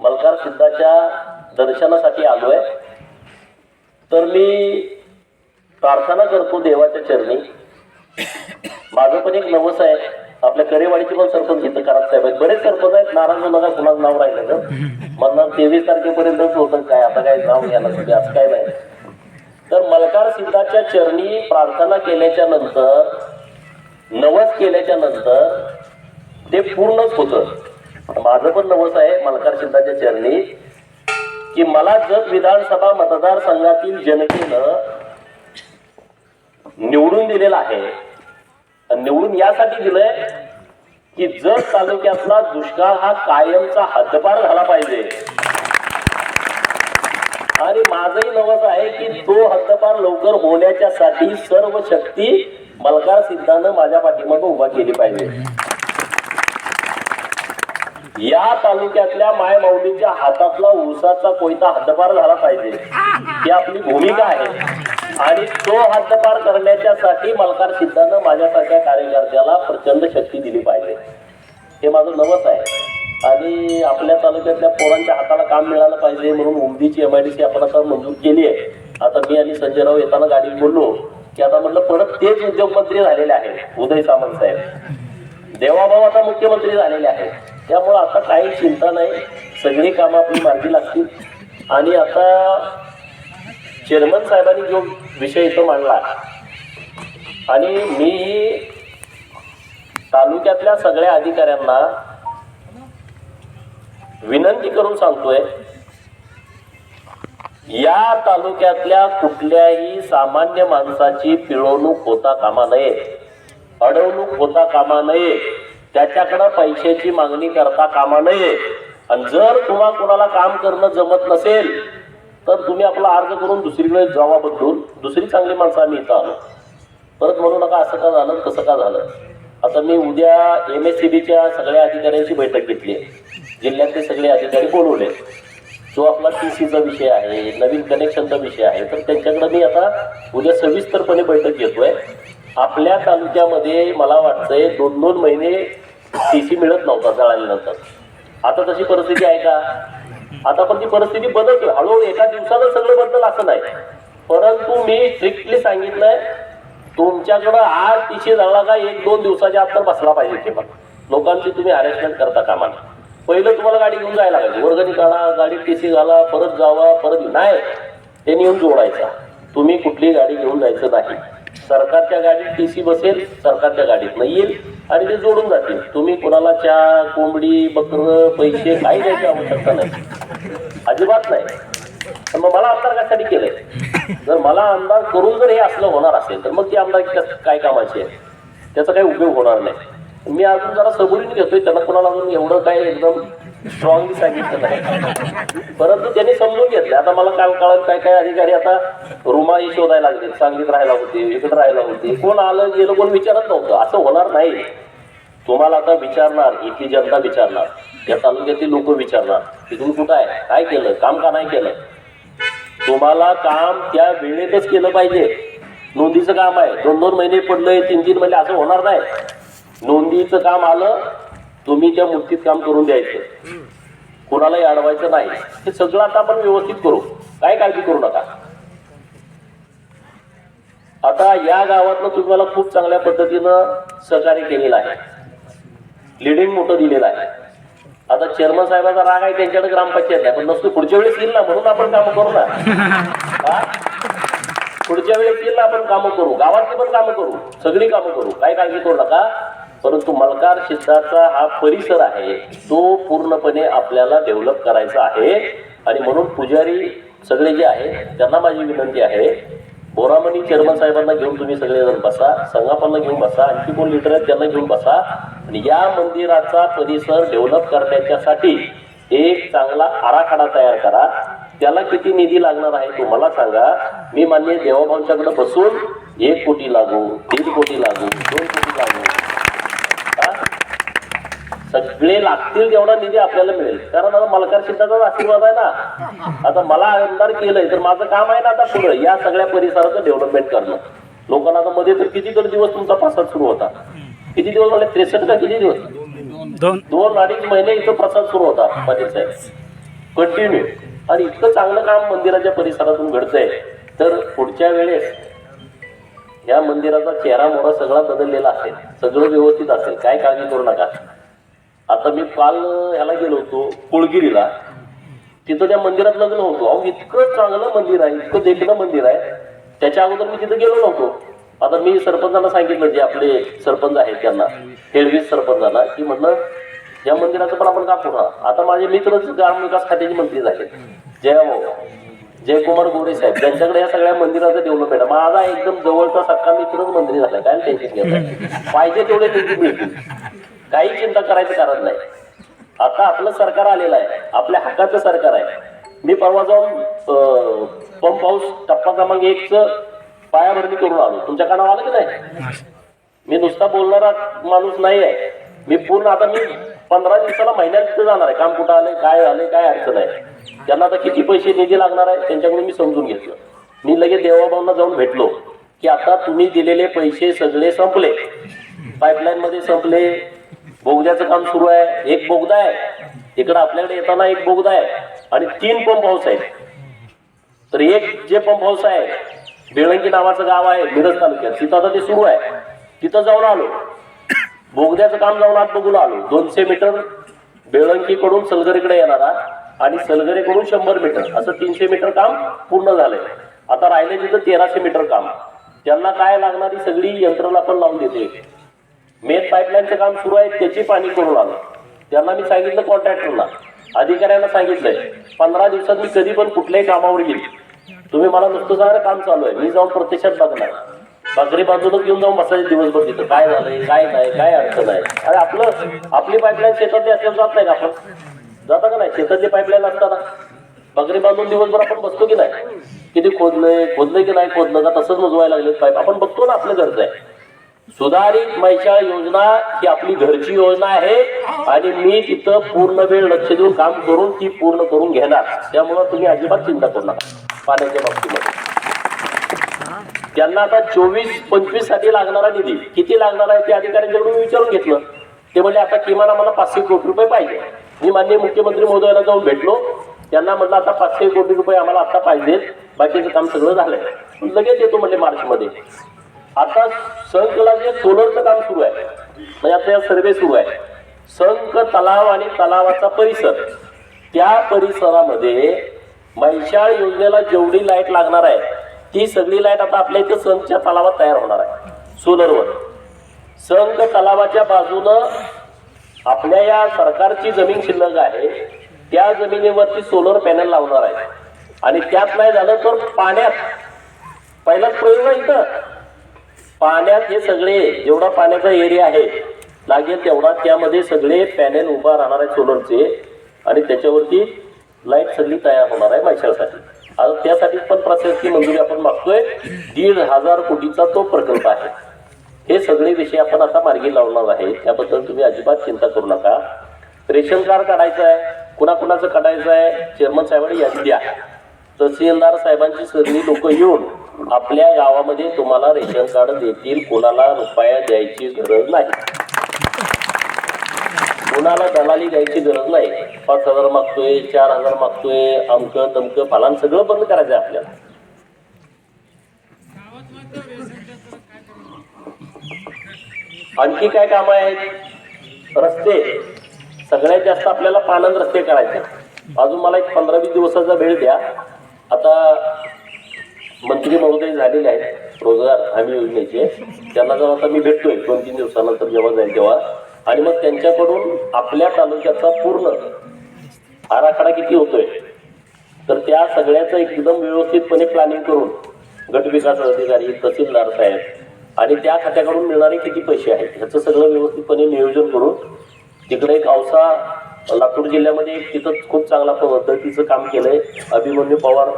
मलकार सिद्धाच्या दर्शनासाठी आलोय. तर मी प्रार्थना करतो देवाच्या चरणी. माझं पण एक नवस आहे. आपल्या करेवाडीचे पण सरपंच इथं करात साहेब आहेत बरेच सरपंच आहेत. नाराज होऊ नका कुणाचं नाव राहिलं तर. म्हणणार तेवीस तारखेपर्यंतच होतं काय? आता काय नाव घ्यायला तुम्ही असं काय नाही. तर मलकार सिद्धाच्या चरणी प्रार्थना केल्याच्यानंतर नवस केल्याच्यानंतर ते पूर्णच होतं. माझं पण नवस आहे मल्हार सिद्धाच्या चरणी की मला जत विधानसभा मतदारसंघातील जनतेनं निवडून दिलेला आहे निवडून यासाठी दिलंय की जत तालुक्यातला दुष्काळ हा कायमचा हद्दपार झाला पाहिजे. आणि माझंही नवस आहे की तो हद्दपार लवकर होण्याच्या साठी सर्व शक्ती मल्हार सिद्धानं माझ्या पाठीमागं उभा केली पाहिजे. या तालुक्यातल्या मायमाऊलीच्या हातातला ऊसाचा कोयता हद्दपार झाला पाहिजे. ही आपली भूमिका आहे. आणि तो हद्दपार करण्याच्यासाठी मलकार सिद्धानं माझ्यासारख्या कार्यकर्त्याला प्रचंड शक्ती दिली पाहिजे. हे माझं नवस आहे. आणि आपल्या तालुक्यातल्या पोरांच्या हाताला काम मिळालं पाहिजे म्हणून उमदीची एम आय डी सी आपण आता मंजूर केली आहे. आता मी आणि संजय राव येताना गाडी बोललो की आता म्हटलं परत तेच उद्योगमंत्री झालेले आहेत उदय सामंत साहेब. देवाभाऊ आता मुख्यमंत्री झालेले आहेत. त्यामुळं आता काही चिंता नाही. सगळी कामं आपली मार्गी लागतील. आणि आता चेअरमन साहेबांनी जो विषय इथं मांडला आणि मीही तालुक्यातल्या सगळ्या अधिकाऱ्यांना विनंती करून सांगतोय या तालुक्यातल्या कुठल्याही सामान्य माणसाची पिळवणूक होता कामा नये अडवणूक होता कामा नये. त्याच्याकडं पैशाची मागणी करता कामा नये. आणि जर तुम्हा कोणाला काम करणं जमत नसेल तर तुम्ही आपला अर्ज करून दुसरीकडे जावा बदलून दुसरी चांगली माणसं आम्ही इथं आलो. परत म्हणू नका असं का झालं कसं का झालं. आता मी उद्या एम एस सी बीच्या सगळ्या अधिकाऱ्यांची बैठक घेतली आहे. जिल्ह्यातले सगळे अधिकारी बोलवले जो आपला टी सीचा विषय आहे नवीन कनेक्शनचा विषय आहे तर त्यांच्याकडे मी आता उद्या सविस्तरपणे बैठक घेतोय. आपल्या तालुक्यामध्ये मला वाटतंय दोन दोन महिने टी सी मिळत नव्हता जळाल्यानंतर आता तशी परिस्थिती आहे का? आता पण ती परिस्थिती बदलते. हळूहळू एका दिवसानं सगळं बदल असं नाही. परंतु मी स्ट्रिक्टली सांगितलंय तुमच्याकडं आज टीसी झाला का एक दोन दिवसाच्या आत तर बसला पाहिजे किंवा लोकांची तुम्ही अरेंजमेंट करता कामा पहिलं तुम्हाला गाडी घेऊन जायला लागायची वर्गणी काढा गाडी टीसी घाला परत जावा परत नाही. ते नेऊन जोडायचा. तुम्ही कुठली गाडी घेऊन जायचं नाही. सरकारच्या गाडीत टीसी बसेल सरकारच्या गाडीत येईल. आणि ते जोडून जातील. तुम्ही कोणाला चहा कोंबडी बकर पैसे काही द्यायची आवश्यकता नाही. अजिबात नाही. तर मग मला आमदार कशासाठी केलंय? जर मला आमदार करून जर हे असलं होणार असेल तर मग ती आमदार काय कामाची आहे? त्याचा काही उपयोग होणार नाही. मी अजून जरा सबुरीने घेतोय त्यांना कोणाला अजून एवढं काय एकदम स्ट्रॉंगली सांगितलं नाही. परंतु त्यांनी समजून घेतलं. आता मला काल काळात काय काय अधिकारी आता रुमाई शोधायला लागले सांगलीत राहायला होते इकडे राहायला होते. कोण आलं गेलं कोण विचारत नव्हतं. असं होणार नाही. तुम्हाला आता विचारणार इथली जनता विचारणार या तालुक्यातील लोक विचारणार की तुम्ही कुठं आहे? काय केलं? काम का नाही केलं? तुम्हाला काम त्या वेळेतच केलं पाहिजे. नोंदीचं काम आहे. दोन दोन महिने पडलंय तीन तीन महिने असं होणार नाही. नोंदीचं काम आलं तुम्ही त्या मुक्तीत काम करून द्यायचं. कोणालाही अडवायचं नाही. हे सगळं आता आपण व्यवस्थित करू. काय काळजी करू नका. आता या गावातनं तुम्हाला खूप चांगल्या पद्धतीनं सहकार्य केलेलं आहे. लिडिंग मोठं दिलेलं आहे. आता चेअरमन साहेबाचा राग आहे त्यांच्याकडे ग्रामपंचायत आहे. पण नसतो पुढच्या वेळेस येईल ना म्हणून आपण कामं करू ना? पुढच्या वेळेस येईल ना आपण कामं करू. गावातली पण कामं करू. सगळी कामं करू. काय काळजी करू नका. परंतु मलकार सिद्धाचा हा परिसर आहे तो पूर्णपणे आपल्याला डेव्हलप करायचा आहे. आणि म्हणून पुजारी सगळे जे आहेत त्यांना माझी विनंती आहे बोरामणी चेअरमन साहेबांना घेऊन तुम्ही सगळेजण बसा संगापांना घेऊन बसा आणखी कोण लिडर आहेत त्यांना घेऊन बसा. आणि या मंदिराचा परिसर डेव्हलप करण्याच्यासाठी एक चांगला आराखडा तयार करा. त्याला किती निधी लागणार आहे तो मला सांगा. मी मान्य देवाभाऊंच्याकडे बसून एक कोटी लागू दीड कोटी लागू दोन कोटी लागू. सगळे लागतील तेवढा निधी आपल्याला मिळेल. कारण आता मलकार सिद्धाचा आशीर्वाद आहे ना. आता मला आमदार केलंय तर माझं काम आहे ना आता पुढं या सगळ्या परिसराचं डेव्हलपमेंट करणं. लोकांना आता मध्ये तर किती तर दिवस तुमचा प्रसाद सुरू होता. किती दिवस म्हणजे त्रेसष्ट का किती दिवस? दोन. दोन अडीच महिने इथं प्रसाद सुरू होता पाटील साहेब. कंटिन्यू आणि इतकं चांगलं काम मंदिराच्या परिसरातून घडतंय. तर पुढच्या वेळेस या मंदिराचा चेहरा मोहरा सगळा बदललेला असेल. सगळं व्यवस्थित असेल. काय काळजी करू नका. आता मी काल ह्याला गेलो होतो कुळगिरीला. तिथं त्या मंदिरात लग्न होतो. अहो इतकं चांगलं मंदिर आहे इतकं देखणं मंदिर आहे. त्याच्या अगोदर मी तिथं गेलो नव्हतो. आता मी सरपंचांना सांगितलं जे आपले सरपंच आहेत त्यांना हेळवीस सरपंचांना की म्हटलं या मंदिराचं पण आपण का पुन्हा आता माझे मित्रच ग्राम विकास खात्याचे मंत्री झाले जयभाऊ जयकुमार गोरे साहेब त्यांच्याकडे या सगळ्या मंदिराचं डेव्हलपमेंट आहे. माझा एकदम जवळचा सक्का मित्रच मंत्री झाला. काय टेन्शन घेत पाहिजे तेवढे टेन्शन मिळतील. काही चिंता करायचं कारण नाही. आता आपलं सरकार आलेलं आहे. आपल्या हक्काचं सरकार आहे. मी परवा जाऊन पंप हाऊस टप्पा क्रमांक एकच पायाभरणी करून आलो. तुमच्या कानावर आलं की नाही? मी नुसता बोलणारा माणूस नाही आहे. मी पूर्ण आता मी पंधरा दिवसाला महिन्यात तिथं जाणार आहे. काम कुठं आले काय आले काय अडचण आहे? त्यांना आता किती पैसे निधी लागणार आहे त्यांच्याकडून मी समजून घेतलं. मी लगेच देवाभाऊंना जाऊन भेटलो की आता तुम्ही दिलेले पैसे सगळे संपले. पाईपलाईन मध्ये संपले बोगद्याचं काम सुरू आहे. एक बोगदा आहे. इकडं आपल्याकडे येताना एक बोगदा आहे. आणि तीन पंप हाऊस आहेत. तर एक जे पंप हाऊस आहे बेळंकी नावाचं गाव आहे मिरज तालुक्यात. तिथं आता ते सुरू आहे. तिथं जाऊन आलो. बोगद्याचं काम जाऊन आत बघून आलो. दोनशे मीटर बेळंकीकडून सलगरीकडे येणारा आणि सलगरीकडून शंभर मीटर असं तीनशे मीटर काम पूर्ण झालंय. आता राहिले तिथं तेराशे मीटर काम. त्यांना काय लागणारी सगळी यंत्रणा पण लावून देते मेन पाईपलाईनचं काम सुरू आहे त्याची पाणी करून आलं. त्यांना मी सांगितलं कॉन्ट्रॅक्टरला. अधिकाऱ्यांना सांगितलंय पंधरा दिवसात मी कधी पण कुठल्याही कामावर गेली तुम्ही मला नुसतं सांगा काम चालू आहे मी जाऊन प्रत्यक्षात बघणार. बाकरी बाजूला घेऊन जाऊन बसायचे दिवसभर तिथं. काय झालंय काय नाही काय अडचण आहे? अरे आपलं आपली पाईपलाईन शेतातली असल्यावर जात नाही का आपण? जाता का नाही? शेतातली पाईपलाईन असताना बकरी बांधून दिवसभर आपण बसतो की नाही? किती खोदलंय खोदलंय की नाही खोदलं का तसंच मजवायला लागले पाईप. आपण बघतो ना आपलं गरज आहे सुधारित मैशाळ योजना ही आपली घरची योजना आहे आणि मी तिथं पूर्ण वेळ लक्ष देऊन काम करून ती पूर्ण करून घेणार. त्यामुळं तुम्ही अजिबात चिंता करू नका. पाण्याच्या बाबतीमध्ये. त्यांना आता चोवीस पंचवीससाठी लागणारा निधी किती लागणार आहे ते अधिकाऱ्यांच्याकडून मी विचारून घेतलं. ते म्हणजे आता किमान आम्हाला पाचशे कोटी रुपये पाहिजे. मी माननीय मुख्यमंत्री महोदयाला जाऊन भेटलो. त्यांना म्हटलं आता पाचशे कोटी रुपये आम्हाला आता पाहिजेत. बाकीचं काम सगळं झालंय. लगेच येतो म्हणजे मार्च मध्ये आता संकला जे सोलरचं काम सुरू आहे म्हणजे आता या सर्वे सुरू आहे. संक तलाव आणि तलावाचा परिसर. त्या परिसरामध्ये महिशाळ योजनेला जेवढी लाइट लागणार आहे ती सगळी लाइट आता आपल्या इथं संकच्या तलावात तयार होणार आहे सोलरवर. संक तलावाच्या बाजूनं आपल्या या सरकारची जमीन शिल्लक आहे त्या जमिनीवरती सोलर पॅनल लावणार आहे. आणि त्यात नाही झालं तर पाण्यात पहिलाच प्रयोग आहे इथं. पाण्यात हे सगळे जेवढा पाण्याचा एरिया आहे लागेल तेवढा त्यामध्ये सगळे पॅनेल उभा राहणार आहे सोलरचे आणि त्याच्यावरती लाइट सगळी तयार होणार आहे माशासाठी. आता त्यासाठी पण प्रशासकीय मंजुरी आपण मागतोय. दीड हजार कोटीचा तो प्रकल्प आहे. हे सगळे विषय आपण आता मार्गी लावणार आहे. त्याबद्दल तुम्ही अजिबात चिंता करू नका. रेशन कार्ड काढायचं आहे. कुणाकुणाचं काढायचं आहे? चेअरमन साहेबांनी यादी द्या. तहसीलदार साहेबांची सगळी लोक येऊन आपल्या गावामध्ये तुम्हाला रेशन कार्ड देतील कोणाला रुपया द्यायची गरज नाही. कोणाला दलाली द्यायची गरज नाही. पाच हजार मागतोय चार हजार मागतोय अमकं तमकं फलान सगळं बंद करायचं आहे आपल्याला. आणखी काय काम आहेत? रस्ते. सगळ्यात जास्त आपल्याला पानंद रस्ते करायचे अजून मला एक पंधरा वीस दिवसाचा वेळ द्या. आता मंत्री महोदय झालेले आहेत. रोजगार हमी योजनेचे. त्यांना जेव्हा आता मी भेटतोय दोन तीन दिवसानंतर जेव्हा जाईल तेव्हा. आणि मग त्यांच्याकडून आपल्या तालुक्याचा पूर्ण आराखडा किती होतोय? तर त्या सगळ्याचं एकदम व्यवस्थितपणे प्लॅनिंग करून गट विकास अधिकारी तहसीलदार साहेब आणि त्या खात्याकडून मिळणारे किती पैसे आहेत? ह्याचं सगळं व्यवस्थितपणे नियोजन करून तिकडे एक औसा लातूर जिल्ह्यामध्ये तिथं खूप चांगला पद्धतीचं काम केलंय. अभिमन्यू पवार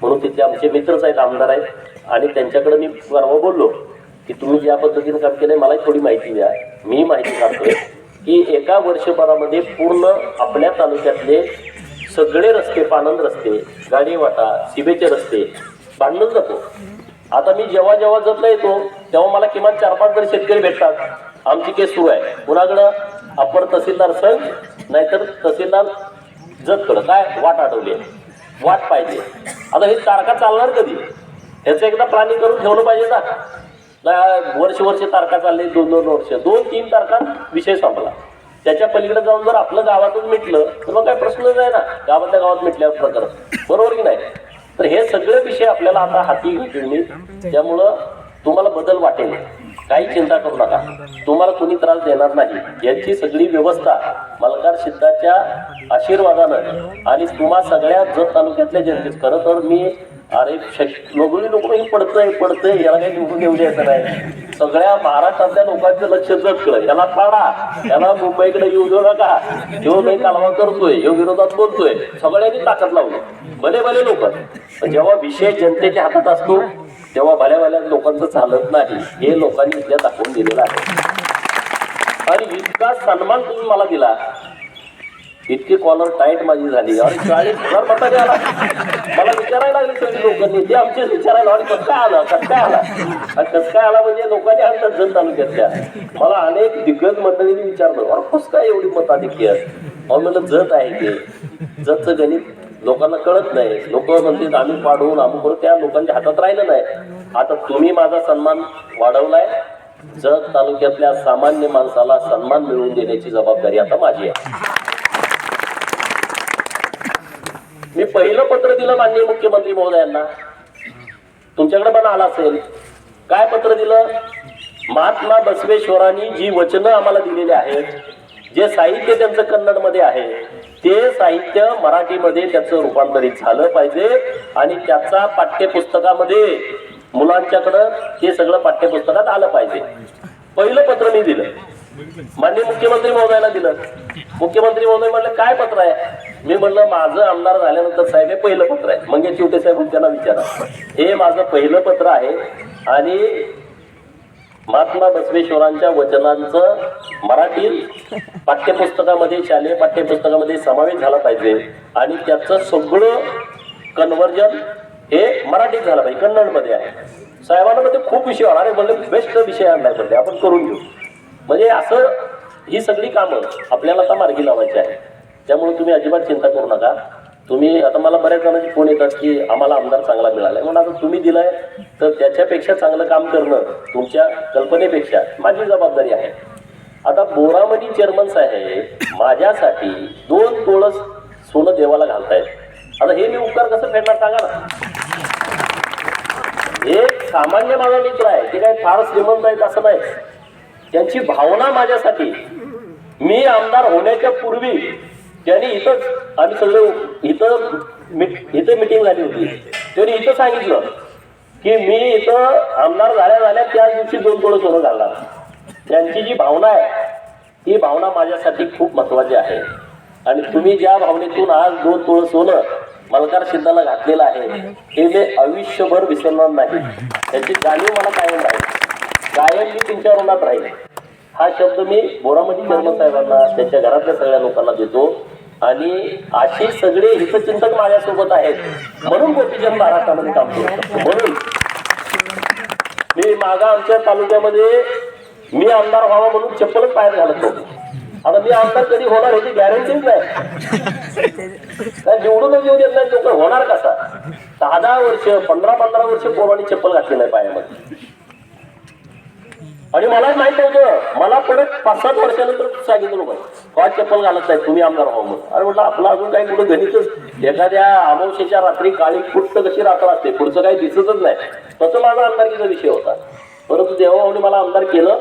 म्हणून तिथले आमचे मित्रच आहेत आमदार आहेत. आणि त्यांच्याकडे मी परवा बोललो की तुम्ही ज्या पद्धतीने काम केलंय मला थोडी माहिती द्या. मी माहिती सांगतोय की एका वर्षभरामध्ये पूर्ण आपल्या तालुक्यातले सगळे रस्ते पानंद रस्ते गाडी वाटा शिबेचे रस्ते बांधून जातो. आता मी जेव्हा जेव्हा जतला येतो तेव्हा मला किमान चार पाच जण शेतकरी भेटतात. आमची केस सुरू आहे. कुणाकडं? अप्पर तहसीलदार संघ नाहीतर तहसीलदार जतकडं. काय? वाट आठवली आहे. वाट पाहिजे. आता हे तारखा चालणार कधी? ह्याचं एकदा प्लॅनिंग करून ठेवलं पाहिजे ना. वर्ष वर्ष तारखा चालले दोन दोन वर्ष. दोन तीन तारखा विषय संपला. त्याच्या पलीकडे जाऊन जर आपलं गावातच मिटलं तर मग काय प्रश्नच नाही ना. गावातल्या गावात मिटल्यावर प्रकार बरोबर की नाही? तर हे सगळे विषय आपल्याला आता हाती घेतले त्यामुळं तुम्हाला बदल वाटेल. काही चिंता करू नका. तुम्हाला कुणी त्रास देणार नाही. याची सगळी व्यवस्था मलकार सिद्धाच्या आशीर्वादानं आणि तुम्हा सगळ्या जत तालुक्यातल्या जनतेत. खरं तर मी अरे लोकली लोक हे पडतंय पडतंय याला काही निवडून येऊ द्यायचं नाही. सगळ्या महाराष्ट्रातल्या लोकांचं लक्ष जगलं याला पाडा. याला मुंबईकडे येऊ देऊ नका. जो काही कालवा करतोय यो विरोधात बोलतोय सगळ्यांनी ताकद लावली. भले भले लोक. जेव्हा विषय जनतेच्या हातात असतो तेव्हा भल्या भल्या लोकांचं चालत नाही हे लोकांनी इथल्या दाखवून दिलेलं आहे. आणि इतका सन्मान तुम्ही मला दिला. इतकी कॉलर टाईट माझी झाली. आणि चाळीस हजार मताने आला मला विचारायला लागले सगळी लोकांनी. ते आमचेच विचारायला आणि कसं काय आला? कसं काय आला? आणि कसं काय आला म्हणजे लोकांनी आणतात जन तालुक्यातल्या. मला अनेक दिग्गज मंडळींनी विचारलं अरे कसं काय एवढी मताधिक्य अहो म्हणलं जत आहे ते जतचं गणित लोकांना कळत नाही. लोक म्हणतील आम्ही पाडवून आम्ही करू त्या लोकांच्या हातात राहिलं नाही. आता तुम्ही माझा सन्मान वाढवलाय. जत तालुक्यातल्या सामान्य माणसाला सन्मान मिळवून देण्याची जबाबदारी आता माझी आहे. मी पहिलं पत्र दिलं माननीय मुख्यमंत्री महोदयांना. तुमच्याकडे पण आला असेल. काय पत्र दिलं? महात्मा बसवेश्वरांनी जी वचनं आम्हाला दिलेली आहेत जे साहित्य त्यांचं कन्नडमध्ये आहे ते साहित्य मराठीमध्ये त्याचं रूपांतरित झालं पाहिजे आणि त्याचा पाठ्यपुस्तकामध्ये मुलांच्याकडं ते सगळं पाठ्यपुस्तकात आलं पाहिजे. पहिलं पत्र मी दिलं. माननीय मुख्यमंत्री महोदयाला दिलं. मुख्यमंत्री महोदय म्हणलं काय पत्र आहे? मी म्हणलं माझं आमदार झाल्यानंतर साहेब हे पहिलं पत्र आहे. मंगेश चिवटे साहेब त्यांना विचारा हे माझं पहिलं पत्र आहे आणि महात्मा बसवेश्वरांच्या वचनांचं मराठीत पाठ्यपुस्तकामध्ये शालेय पाठ्यपुस्तकामध्ये समावेश झाला पाहिजे. आणि त्याचं सगळं कन्व्हर्जन हे मराठीत झालं पाहिजे कन्नडमध्ये आहे. साहेबांना मध्ये खूप विषय होणार अरे म्हणले बेस्ट विषय आणलाय म्हणले आपण करून घेऊ. म्हणजे असं ही सगळी कामं आपल्याला आता मार्गी लावायची आहे त्यामुळे तुम्ही अजिबात चिंता करू नका. तुम्ही आता मला बऱ्याच जणांचे फोन येतात की आम्हाला आमदार चांगला मिळालाय. म्हणून आता तुम्ही दिलाय तर त्याच्यापेक्षा चांगलं काम करणं तुमच्या कल्पनेपेक्षा माझी जबाबदारी आहे. आता बोरामणी चेअरमन साहेब माझ्यासाठी दोन तोळस सोनं देवाला घालतायत. आता हे मी उपकार कसं फेडणार सांगा ना. एक सामान्य माझा मित्र आहे ते काय फार श्रीमंत आहेत असं नाही. त्यांची भावना माझ्यासाठी. मी आमदार होण्याच्या पूर्वी त्यांनी इथंच आम्ही सगळं इथं मिट- इथं मिटिंग झाली होती. त्यांनी इथं सांगितलं की मी इथं आमदार झाल्या झाल्या त्याच दिवशी दोन थोडं सोनं घालणार. त्यांची जी भावना आहे ही भावना माझ्यासाठी खूप महत्वाची आहे. आणि तुम्ही ज्या भावनेतून आज दोन तोळं सोनं मलकार सिद्धाला घातलेलं आहे हे मी आयुष्यभर विसरणार नाही. त्याची जाणीव मला कायम राहील. कायम मी तुमच्या ऋणात राहील. हा शब्द मी बोरामती चर्मन साहेबांना त्यांच्या घरातल्या सगळ्या लोकांना देतो. आणि असे सगळे हितचिंतक माझ्यासोबत आहेत. म्हणून गोपीचंद महाराष्ट्रामध्ये काम करतो. म्हणून मी मागा आमच्या तालुक्यामध्ये मी आमदार व्हावा म्हणून चप्पलच पायात घालत होतो आता मी आमदार कधी होणार ह्याची गॅरंटीच नाही. काय निवडूनच येऊ देत नाही लोक होणार कसा? दहा दहा वर्ष पंधरा पंधरा वर्ष पोरांनी चप्पल घातली नाही पायामध्ये. आणि मला माहीत नव्हतं मला परत पाच सात वर्षानंतर सांगितलं लोक का चप्पल घालत नाही तुम्ही आमदार व्हा म्हणून. अरे म्हटलं आपलं अजून काही कुठं गणितच. एखाद्या अमावशेच्या रात्री काळी कुठं कशी रात्र असते पुढचं काही दिसतच नाही. तसं माझा आमदारकीचा विषय होता. परंतु देवाभाऊने मला आमदार केलं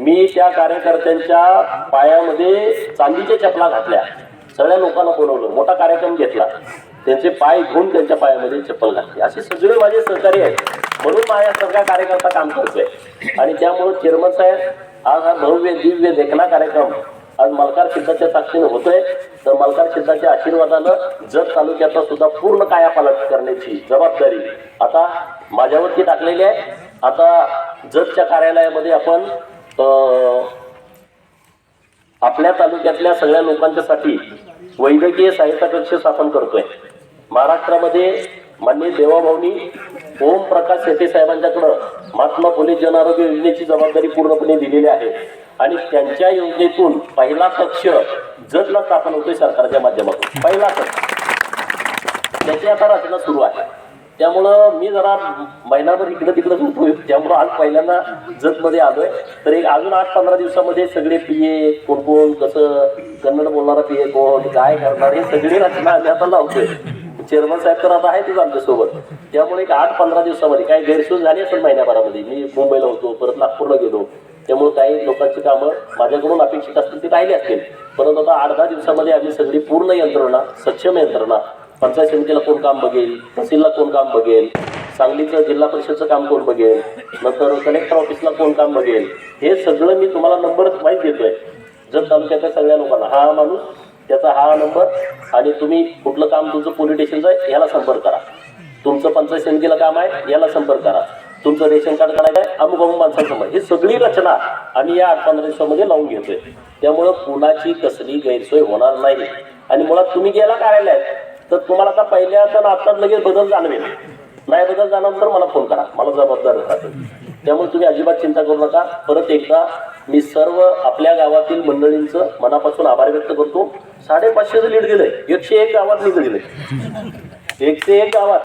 मी त्या कार्यकर्त्यांच्या पायामध्ये चांदीच्या चपला घातल्या. सगळ्या लोकांना बोलवलं मोठा कार्यक्रम घेतला. त्यांचे पाय घेऊन त्यांच्या पायामध्ये चप्पल घातली. असे सगळे माझे सहकारी आहेत. म्हणून माझ्यासारखा कार्यकर्ता काम करतोय. आणि त्यामुळं चेअरमन साहेब आज हा भव्य दिव्य देखना कार्यक्रम आज मलकार सिद्धाच्या साक्षीने होतोय. तर मलकार सिद्धाच्या आशीर्वादानं जत तालुक्याचा सुद्धा पूर्ण कायापालट करण्याची जबाबदारी आता माझ्यावरती टाकलेली आहे. आता जतच्या कार्यालयामध्ये आपण आपल्या तालुक्यातल्या सगळ्या लोकांच्यासाठी वैद्यकीय साहित्य कक्ष स्थापन करतोय. महाराष्ट्रामध्ये माननीय देवाभाऊनी ओम प्रकाश शेट्टी साहेबांच्याकडं महात्मा फुले जनआरोग्य योजनेची जबाबदारी पूर्णपणे दिलेली आहे. आणि त्यांच्या योजनेतून पहिला कक्ष जतला स्थापन होतोय सरकारच्या माध्यमातून. पहिला कक्ष. त्याची आता रचना सुरू आहे. त्यामुळं मी जरा महिनाभर इकडं तिकडं होतोय त्यामुळं आज पहिल्यांदा जतमध्ये आलोय. तर एक अजून आठ पंधरा दिवसामध्ये सगळे पीए कोण कोण कसं कन्नड बोलणारा पीए कोण काय करणार हे सगळी रचना आम्ही आता लावतोय. चेअरमन साहेब तर आता आहेतच आमच्यासोबत. त्यामुळे एक आठ पंधरा दिवसामध्ये काही गैरसोय झाली असेल महिन्याभरामध्ये. मी मुंबईला होतो परत नागपूरला गेलो. त्यामुळे काही लोकांची कामं माझ्याकडून अपेक्षित असतील ती राहिली असतील. परंतु आता आठ दहा दिवसामध्ये आम्ही सगळी पूर्ण यंत्रणा सक्षम यंत्रणा पंचायत समितीला कोण काम बघेल तहसीलला कोण काम बघेल सांगलीचं जिल्हा परिषदचं काम कोण बघेल नंतर कलेक्टर ऑफिसला कोण काम बघेल हे सगळं मी तुम्हाला नंबर माहीत देतोय. जर तालुक्यातल्या सगळ्या लोकांना. हा माणूस त्याचा हा नंबर आणि तुम्ही कुठलं काम तुमचं पोलीस स्टेशनचं आहे याला संपर्क करा. तुमचं पंचायत समितीला काम आहे याला संपर्क करा. तुमचं रेशन कार्ड काढायचं आहे अमुक अमुक माणसांसमोर. ही सगळी रचना आम्ही या आठ पंधरा दिवसामध्ये लावून घेतोय. त्यामुळं कुणाची कसली गैरसोय होणार नाही. आणि मुळात तुम्ही गेला कार्यालयात तर तुम्हाला आता पहिल्या तर आत्ताच लगेच बदल जाणवेल. नाही बदल जाणार तर मला फोन करा. मला जबाबदार राहतो त्यामुळे तुम्ही अजिबात चिंता करू नका. परत एकदा मी सर्व आपल्या गावातील मंडळींचं मनापासून आभार व्यक्त करतो. साडेपाचशेचं लीड गेलंय. एकशे एक गावात लीड गेलंय. एकशे एक गावात.